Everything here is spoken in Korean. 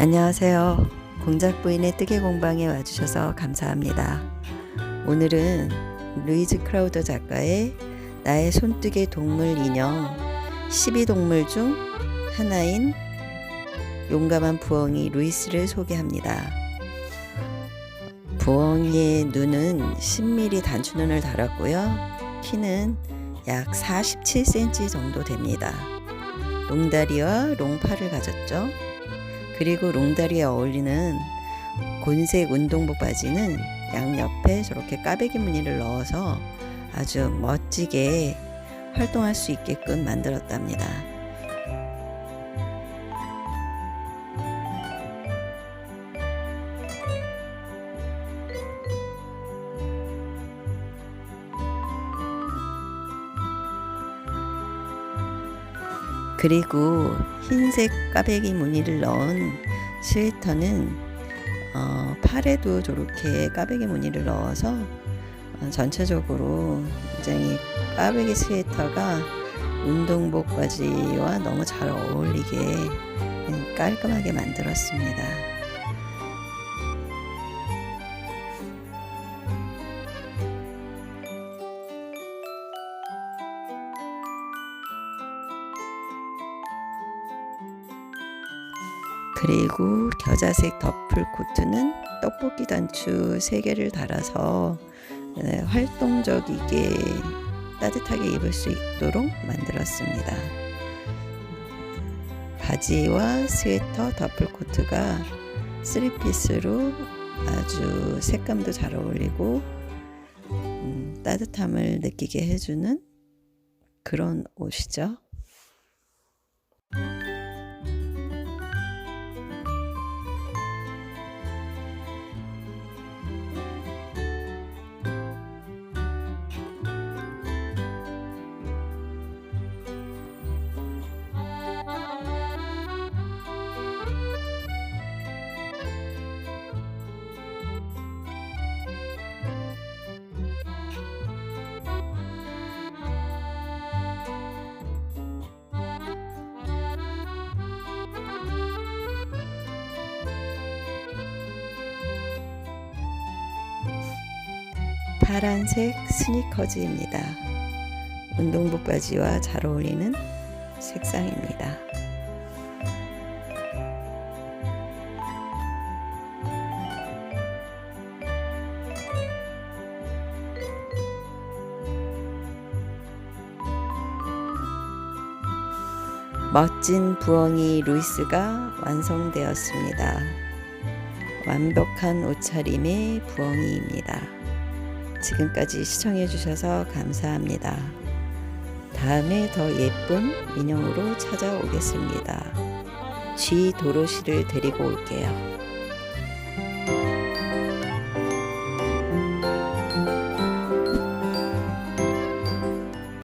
안녕하세요. 공작 부인의 뜨개 공방에 와주셔서 감사합니다. 오늘은 루이즈 크라우더 작가의 나의 손뜨개 동물 인형 12동물 중 하나인 용감한 부엉이 루이스를 소개합니다. 부엉이의 눈은 10mm 단추눈을 달았고요. 키는 약 47cm 정도 됩니다. 롱다리와 롱팔을 가졌죠. 그리고 롱다리에 어울리는 곤색 운동복 바지는 양옆에 저렇게 까베기 무늬를 넣어서 아주 멋지게 활동할 수 있게끔 만들었답니다. 그리고 흰색 까베기 무늬를 넣은 스웨터는 어, 팔에도 저렇게 까베기 무늬를 넣어서 어, 전체적으로 굉장히 까베기 스웨터가 운동복 바지와 너무 잘 어울리게 음, 깔끔하게 만들었습니다. 그리고 겨자색 더플 코트는 떡볶이 단추 3개를 달아서 네, 활동적이게 따뜻하게 입을 수 있도록 만들었습니다. 바지와 스웨터 더플 코트가 3피스로 아주 색감도 잘 어울리고 음, 따뜻함을 느끼게 해주는 그런 옷이죠. 파란색 스니커즈입니다. 운동복 바지와 잘 어울리는 색상입니다. 멋진 부엉이 루이스가 완성되었습니다. 완벽한 옷차림의 부엉이입니다. 지금까지 시청해주셔서 감사합니다. 다음에 더 예쁜 인형으로 찾아오겠습니다. 쥐 도로시를 데리고 올게요.